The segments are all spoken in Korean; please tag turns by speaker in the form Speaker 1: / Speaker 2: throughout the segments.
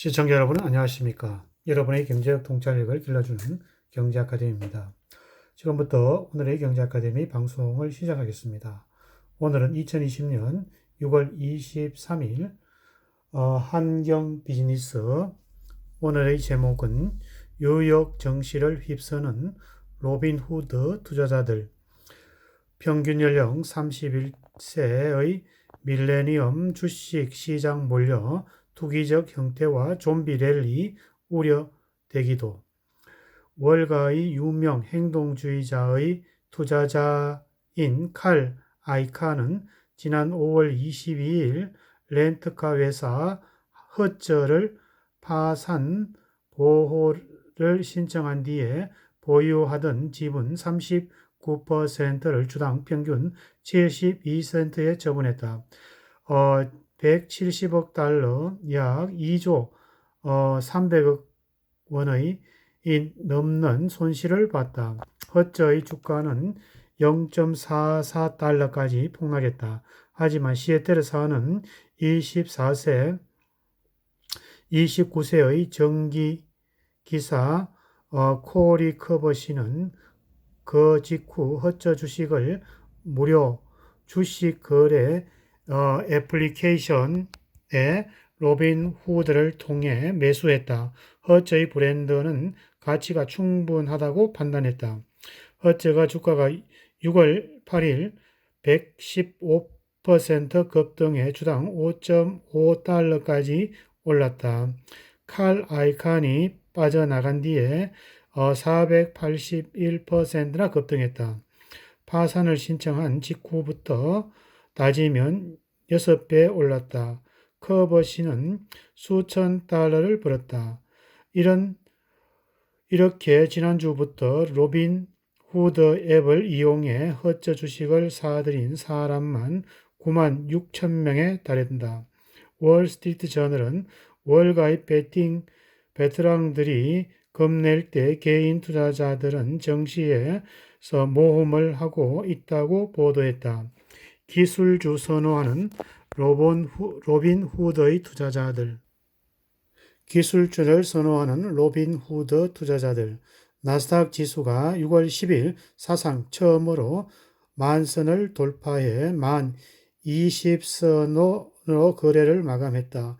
Speaker 1: 시청자 여러분 안녕하십니까? 여러분의 경제적 통찰력을 길러주는 경제 아카데미입니다. 지금부터 오늘의 경제 아카데미 방송을 시작하겠습니다. 오늘은 2020년 6월 23일 어, 한경 비즈니스 오늘의 제목은 뉴욕 정시를 휩쓰는 로빈 후드 투자자들 평균 연령 31세의 밀레니엄 주식 시장 몰려 투기적 형태와 좀비 랠리 우려되기도 월가의 유명 행동주의자의 투자자인 칼 아이카는 지난 5월 22일 렌트카 회사 허저를 파산 보호를 신청한 뒤에 보유하던 지분 39%를 주당 평균 72센트에 처분했다. 어, 170억 달러, 약 2조 어, 300억 원의 이 넘는 손실을 봤다. 허저의 주가는 0.44달러까지 폭락했다. 하지만 시애틀 사는 24세, 29세의 전기 기사 어, 코리 커버 씨는 그 직후 허저 주식을 무료 주식 거래 어, 애플리케이션에 로빈 후드를 통해 매수했다. 허저의 브랜드는 가치가 충분하다고 판단했다. 허저가 주가가 6월 8일 115% 급등해 주당 5.5달러까지 올랐다. 칼 아이칸이 빠져나간 뒤에 481%나 급등했다. 파산을 신청한 직후부터 따지면 6배 올랐다. 커버시는 수천 달러를 벌었다. 이런 이렇게 지난주부터 로빈 후드 앱을 이용해 허저 주식을 사들인 사람만 9만 6천 명에 달한다. 월스트리트 저널은 월가입 베팅 베테랑들이 겁낼 때 개인 투자자들은 정시에서 모험을 하고 있다고 보도했다. 기술주 선호하는 로본 후, 로빈 후드의 투자자들 기술주를 선호하는 로빈 후드 투자자들 나스닥 지수가 6월 10일 사상 처음으로 만선을 돌파해 만 20선으로 거래를 마감했다.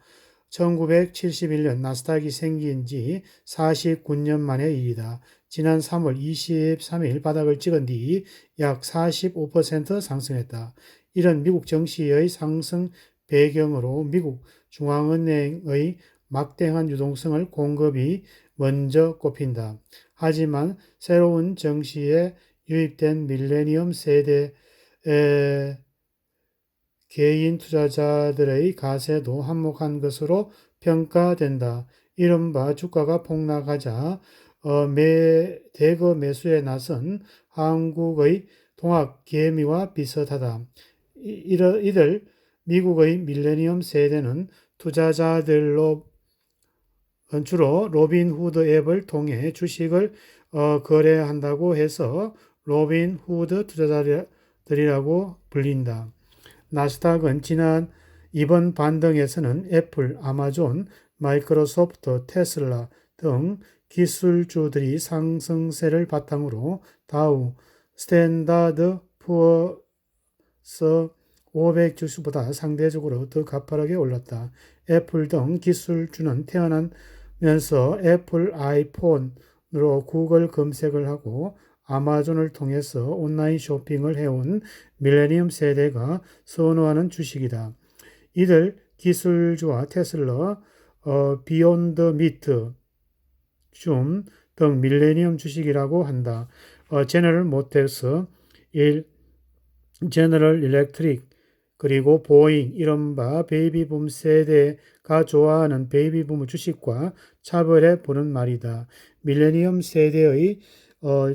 Speaker 1: 1971년 나스닥이 생긴 지 49년 만의 일이다. 지난 3월 23일 바닥을 찍은 뒤 약 45% 상승했다. 이런 미국 정시의 상승 배경으로 미국 중앙은행의 막대한 유동성을 공급이 먼저 꼽힌다. 하지만 새로운 정시에 유입된 밀레니엄 세대 개인 투자자들의 가세도 한몫한 것으로 평가된다. 이른바 주가가 폭락하자 어, 매, 대거 매수에 나선 한국의 동학 개미와 비슷하다. 이들 미국의 밀레니엄 세대는 투자자들로 주로 로빈 후드 앱을 통해 주식을 어, 거래한다고 해서 로빈 후드 투자자들이라고 불린다. 나스닥은 지난 이번 반등에서는 애플, 아마존, 마이크로소프트, 테슬라 등 기술주들이 상승세를 바탕으로 다우, 스탠다드 푸어스 500 주수보다 상대적으로 더 가파르게 올랐다. 애플 등 기술주는 태어나면서 애플 아이폰으로 구글 검색을 하고 아마존을 통해서 온라인 쇼핑을 해온 밀레니엄 세대가 선호하는 주식이다. 이들 기술주와 테슬라, 어, 비욘드 미트, 줌 등 밀레니엄 주식이라고 한다. 어, 제너럴 모텔스, 일, 제너럴 일렉트릭, 그리고 보잉, 이른바 베이비붐 세대가 좋아하는 베이비붐 주식과 차별해 보는 말이다. 밀레니엄 세대의 어,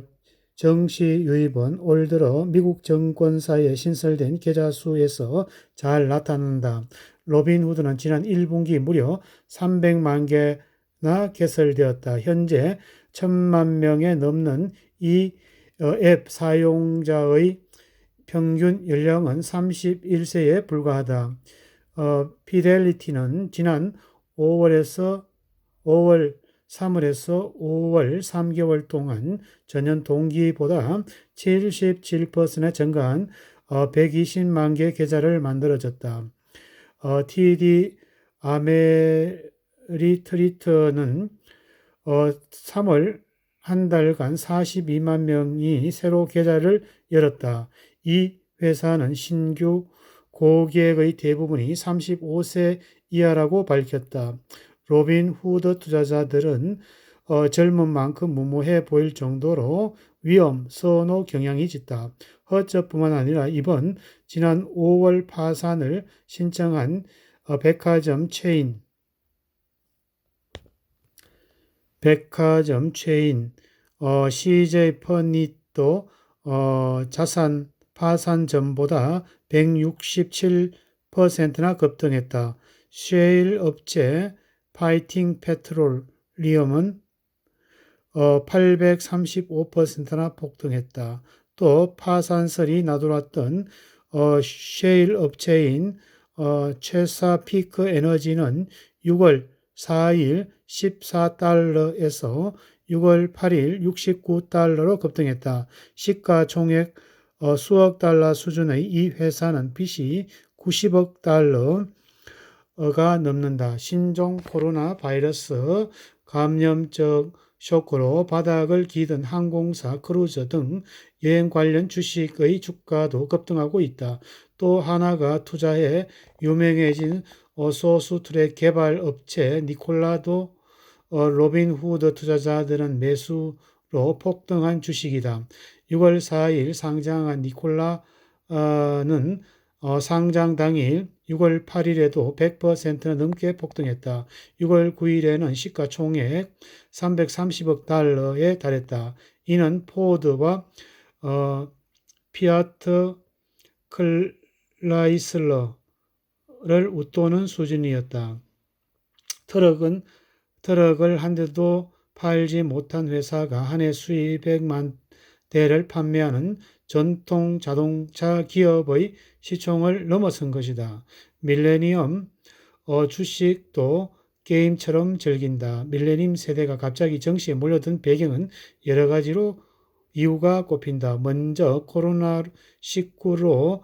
Speaker 1: 정시 유입은 올 들어 미국 정권사에 신설된 계좌 수에서 잘 나타난다. 로빈 후드는 지난 1분기 무려 300만 개나 개설되었다. 현재 1000만 명에 넘는 이 앱 사용자의 평균 연령은 31세에 불과하다. 어, 피델리티는 지난 5월에서 5월 3월에서 5월 3개월 동안 전년 동기보다 77%나 증가한 어, 120만 개 계좌를 만들어졌다. 어, TD 아메리트리트는 어, 3월 한 달간 42만 명이 새로 계좌를 열었다. 이 회사는 신규 고객의 대부분이 35세 이하라고 밝혔다. 로빈 후드 투자자들은 어, 젊은 만큼 무모해 보일 정도로 위험, 선호 경향이 짙다. 허저뿐만 아니라 이번 지난 5월 파산을 신청한 어, 백화점 체인, 백화점 체인, 어, CJ 퍼닛도 어, 자산 파산 전보다 167%나 급등했다. 쉐일 업체 파이팅 페트롤리엄은 어, 835%나 폭등했다. 또 파산설이 나돌았던 어, 쉐일 업체인 어, 최사피크 에너지는 6월 4일 14달러에서 6월 8일 69달러로 급등했다. 시가총액 어, 수억 달러 수준의 이 회사는 빚이 90억 달러가 넘는다. 신종 코로나 바이러스 감염적 쇼크로 바닥을 기던 항공사, 크루즈 등 여행 관련 주식의 주가도 급등하고 있다. 또 하나가 투자해 유명해진 어, 소수 트랙 개발 업체 니콜라도 어, 로빈 후드 투자자들은 매수로 폭등한 주식이다. 6월 4일 상장한 니콜라는 어, 상장 당일 6월 8일에도 100%나 넘게 폭등했다. 6월 9일에는 시가총액 330억 달러에 달했다. 이는 포드와 어, 피아트 클라이슬러를 웃도는 수준이었다. 트럭은 트럭을 한 대도 팔지 못한 회사가 한 해 수백만 대를 판매하는 전통 자동차 기업의 시총을 넘어선 것이다. 밀레니엄 어, 주식도 게임처럼 즐긴다. 밀레니엄 세대가 갑자기 정시에 몰려든 배경은 여러 가지로 이유가 꼽힌다. 먼저 코로나19로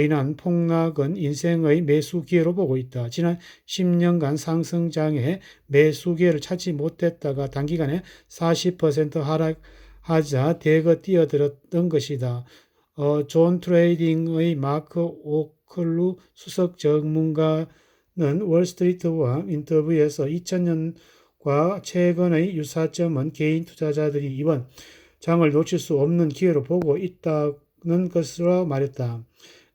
Speaker 1: 인한 폭락은 인생의 매수 기회로 보고 있다. 지난 10년간 상승장에 매수 기회를 찾지 못했다가 단기간에 40% 하락 하자 대거 뛰어들었던 것이다. 어, 존 트레이딩의 마크 오클루 수석 전문가는 월스트리트와 인터뷰에서 2000년과 최근의 유사점은 개인 투자자들이 이번 장을 놓칠 수 없는 기회로 보고 있다는 것으로 말했다.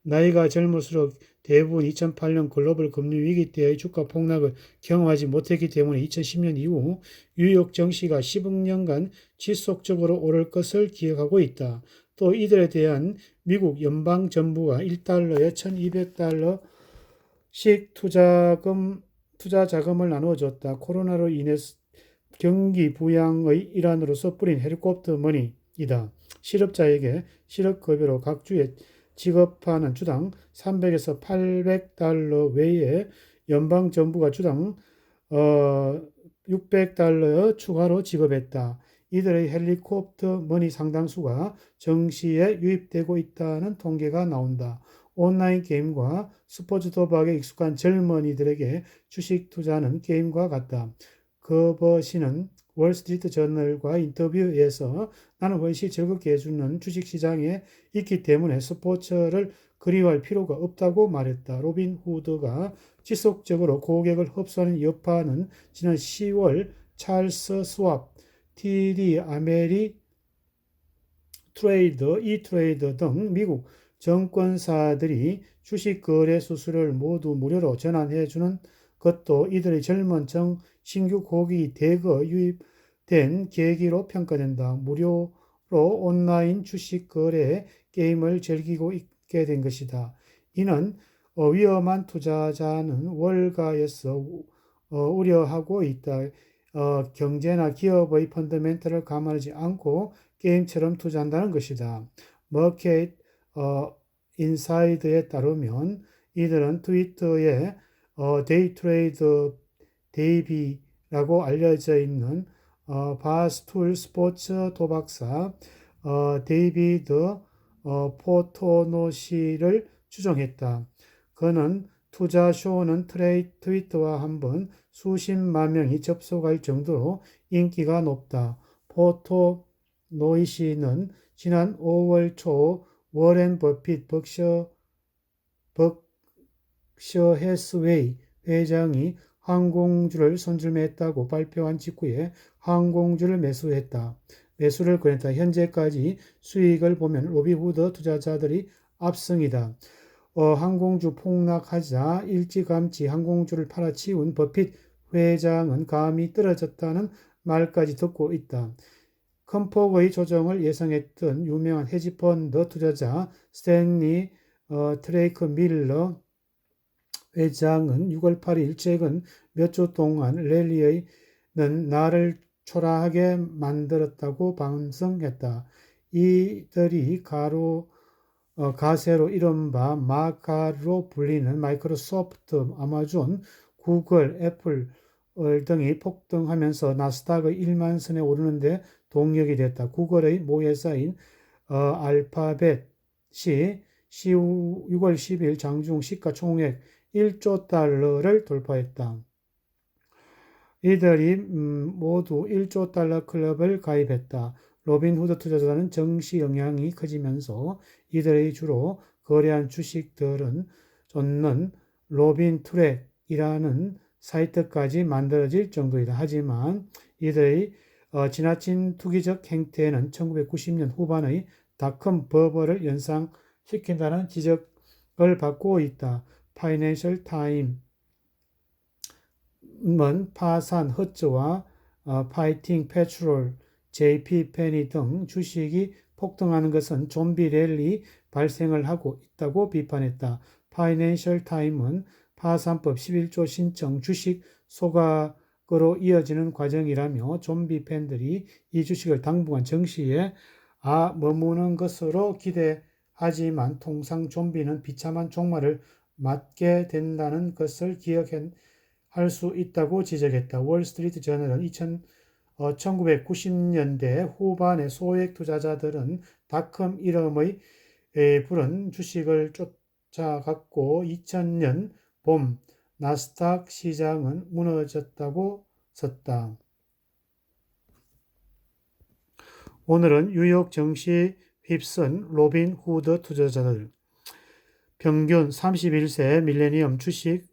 Speaker 1: 나이가 젊을수록 대부분 2008년 글로벌 금리 위기 때의 주가 폭락을 경험하지 못했기 때문에 2010년 이후 뉴욕 증시가 10년간 지속적으로 오를 것을 기억하고 있다. 또 이들에 대한 미국 연방 정부가 1달러에 1200달러씩 투자금 투자 자금을 나누어 줬다. 코로나로 인해 경기 부양의 일환으로서 뿌린 헬리콥터 머니이다. 실업자에게 실업급여로 각 주에 지급하는 주당 300에서 800달러 외에 연방 정부가 주당 어 600달러 추가로 지급했다. 이들의 헬리콥터 머니 상당수가 정시에 유입되고 있다는 통계가 나온다. 온라인 게임과 스포츠 도박에 익숙한 젊은이들에게 주식 투자는 게임과 같다. 거버시는 월스트리트 저널과 인터뷰에서 나는 훨씬 즐겁게 해주는 주식시장에 있기 때문에 스포츠를 그리워할 필요가 없다고 말했다. 로빈 후드가 지속적으로 고객을 흡수하는 여파는 지난 10월 찰스 스왑, TD 아메리 트레이더, 이트레이더 등 미국 정권사들이 주식 거래 수수료를 모두 무료로 전환해 주는 것도 이들의 젊은 정 신규 고객이 대거 유입된 계기로 평가된다. 무료로 온라인 주식 거래 게임을 즐기고 있게 된 것이다. 이는 어, 위험한 투자자는 월가에서 어, 우려하고 있다. 어, 경제나 기업의 펀더멘털을 감안하지 않고 게임처럼 투자한다는 것이다. 머켓 어, 인사이드에 따르면 이들은 트위터에 어, 데이 트레이드 데이비 라고 알려져 있는 어, 바스툴 스포츠 도박사 어, 데이비드 어, 포토노시를 추종했다. 그는 투자 쇼는 트레이, 트위터와 한 번 수십만 명이 접속할 정도로 인기가 높다. 포토 노이시는 지난 5월 초 워렌 버핏 벅셔, 벅셔 해스웨이 회장이 항공주를 손절매했다고 발표한 직후에 항공주를 매수했다. 매수를 권했다. 현재까지 수익을 보면 로비후드 투자자들이 압승이다. 어, 항공주 폭락하자 일찌감치 항공주를 팔아치운 버핏 회장은 감이 떨어졌다는 말까지 듣고 있다. 큰 폭의 조정을 예상했던 유명한 헤지펀드 투자자 스탠리 어, 트레이크 밀러 회장은 6월 8일 최근 몇 주 동안 랠리는 나를 초라하게 만들었다고 반성했다. 이들이 가로 어, 가세로 이른바 마카로 불리는 마이크로소프트, 아마존, 구글, 애플 등이 폭등하면서 나스닥의 1만 선에 오르는데 동력이 됐다. 구글의 모회사인 어, 알파벳이 6월 10일 장중 시가총액 1조 달러를 돌파했다. 이들이 음, 모두 1조 달러 클럽을 가입했다. 로빈후드 투자자는 정시 영향이 커지면서 이들의 주로 거래한 주식들은 쫓는 로빈 트랙이라는 사이트까지 만들어질 정도이다. 하지만 이들의 어, 지나친 투기적 행태는 1990년 후반의 닷컴 버블을 연상시킨다는 지적을 받고 있다. 파이낸셜 타임 은 파산 허츠와 어, 파이팅 페트롤, JP 페니 등 주식이 폭등하는 것은 좀비 랠리 발생을 하고 있다고 비판했다. 파이낸셜 타임은 파산법 11조 신청 주식 소각으로 이어지는 과정이라며 좀비 팬들이 이 주식을 당분간 정시에 아 머무는 것으로 기대하지만 통상 좀비는 비참한 종말을 맞게 된다는 것을 기억할 수 있다고 지적했다. 월스트리트 저널은 2000, 어, 1990년대 후반의 소액 투자자들은 닷컴 이름의 에, 부른 주식을 쫓아갔고 2000년 봄 나스닥 시장은 무너졌다고 썼다. 오늘은 뉴욕 증시 휩쓴 로빈 후드 투자자들 평균 31세 밀레니엄 주식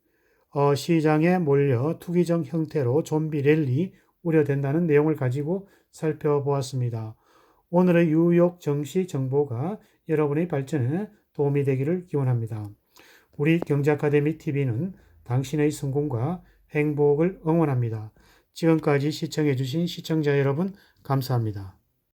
Speaker 1: 어, 시장에 몰려 투기적 형태로 좀비 랠리 우려된다는 내용을 가지고 살펴보았습니다. 오늘의 뉴욕 정시 정보가 여러분의 발전에 도움이 되기를 기원합니다. 우리 경제 아카데미 TV는 당신의 성공과 행복을 응원합니다. 지금까지 시청해주신 시청자 여러분, 감사합니다.